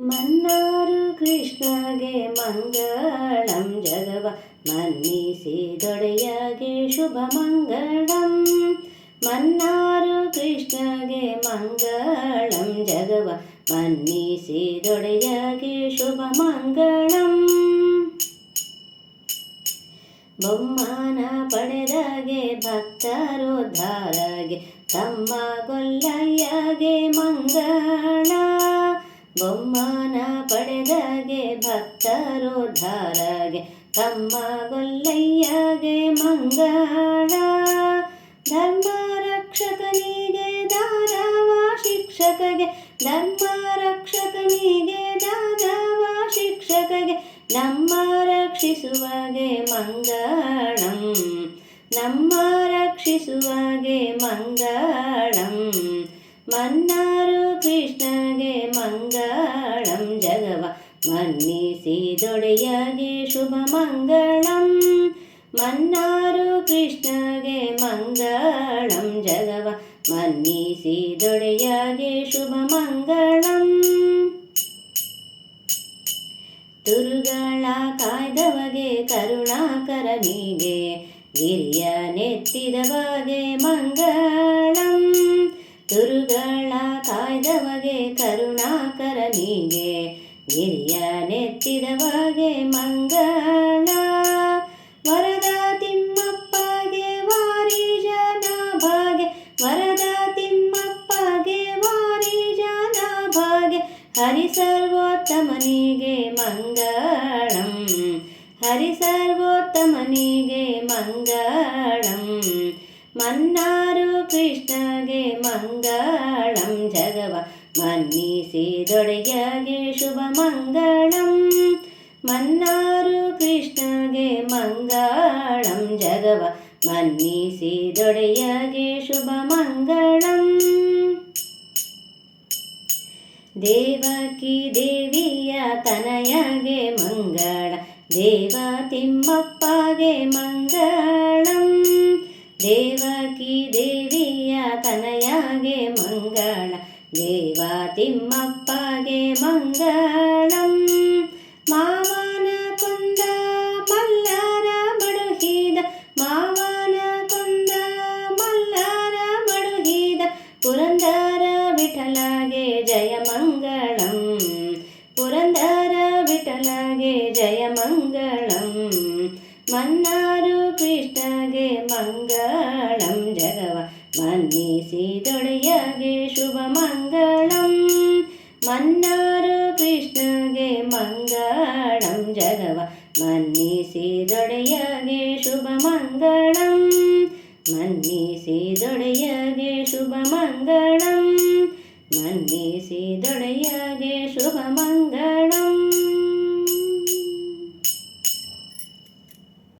ಮನ್ನಾರು ಕೃಷ್ಣಗೆ ಮಂಗಳಂ ಜಗವ, ಮನ್ನಿಸಿದೊಡೆಯಗೆ ಶುಭ ಮಂಗಳಂ. ಮನ್ನಾರು ಕೃಷ್ಣಗೆ ಮಂಗಳಂ ಜಗವ, ಮನ್ನಿಸಿದೊಡೆಯಗೆ ಶುಭ ಮಂಗಳಂ. ಬೊಮ್ಮನ ಭಕ್ತರು ಧಾರಾಗೆ, ತಮ್ಮ ಕೊಲ್ಲಯ್ಯಗೆ ಮಂಗಳ. ಬೊಮ್ಮನ ಪಡೆದಗೆ ಭಕ್ತರೋದ್ಧಾರಗೆ ತಮ್ಮ ಗೊಲ್ಲಯ್ಯಗೆ ಮಂಗಳ ಧರ್ಮ ರಕ್ಷಕನಿಗೆ ದಾನವ ಶಿಕ್ಷಕಗೆ, ಧರ್ಮ ರಕ್ಷಕನಿಗೆ ದಾನವ ಶಿಕ್ಷಕಗೆ, ನಮ್ಮ ರಕ್ಷಿಸುವಾಗೆ ಮಂಗಳಂ. ನಮ್ಮ ರಕ್ಷಿಸುವಾಗೆ ಮಂಗಳಂ. ಮನ್ನಾರು ಜಗವ ಮನ್ನಿಸಿದೊಡೆಯಗೆ ಶುಭ ಮಂಗಳಂ ಮನ್ನಾರು ಕೃಷ್ಣಗೆ ಮಂಗಳಂ ಜಗವ ಮನ್ನಿಸಿದೊಡೆಯಗೆ ಶುಭ ಮಂಗಳಂ ತುರುಗಳ ಕಾಯ್ದವಗೆ ಕರುಣಾಕರನಿಗೆ ಗಿರಿಯ ನೆತ್ತಿದವಗೆ ಮಂಗಳಂ. ತುರುಗಳ ಕಾಯ್ದವಗೆ ಕರುಣಾಕರನಿಗೆ ಗಿರಿಯ ನೆತ್ತಿದವಗೆ ಮಂಗಳ ವರದ ತಿಮ್ಮಪ್ಪಗೆ ವಾರಿ ಜನ ಭಾಗೆ ವರದ ತಿಮ್ಮಪ್ಪಗೆ ವಾರಿ ಜನ ಭಾಗೆ ಹರಿ ಸರ್ವೋತ್ತಮನಿಗೆ ಮಂಗಳಂ ಹರಿ ಸರ್ವೋತ್ತಮನಿಗೆ ಮಂಗಳಂ, ಮನ್ನಾರು ಕೃಷ್ಣಗೆ ಮಂಗಳಂ, ಜಗವ ಮನ್ನಿಸಿದೊಡೆಯಗೆ ಶುಭ ಮಂಗಳಂ ಮನ್ನಾರು ಕೃಷ್ಣಗೆ ಮಂಗಳಂ. ಜಗವ ಮನ್ನಿಸಿದೊಡೆಯಗೆ ಶುಭ ಮಂಗಳಂ ದೇವಕಿ ದೇವಿಯ ತನಯಗೆ ಮಂಗಳ. ದೇವ ತಿಮ್ಮಪ್ಪಗೆ ಮಂಗಳಂ. ದೇವಕಿ ದೇವಿಯ ತನಯಗೆ ಮಂಗಳ. ದೇವ ತಿಮ್ಮಪ್ಪಗೆ ಮಂಗಳಂ ಮಾವನ ಕೊಂದ ಮಲ್ಲರ ಮಡುಹಿದ ಮಾವನ ಕೊಂದ ಮಲ್ಲರ ಮಡುಹಿದ ಪುರಂದರ ವಿಠಲಗೆ ಜಯ ಮಂಗಳಂ ಪುರಂದರ ವಿಠಲಗೆ ಜಯ ಮಂಗಳಂ ಮನ್ನಾರು ಕೃಷ್ಣಗೆ ಮಂಗಳಂ ಜಗವ ಮನ್ನಿಸಿದೊಡೆಯಗೆ ಶುಭ ಮಂಗಳಂ. ಮನ್ನಾರು ಕೃಷ್ಣಗೆ ಮಂಗಳಂ. ಜಗವ ಮನ್ನಿಸಿದೊಡೆಯಗೆ ಶುಭ ಮಂಗಳಂ. ಮನ್ನಿಸಿದೊಡೆಯಗೆ ಶುಭ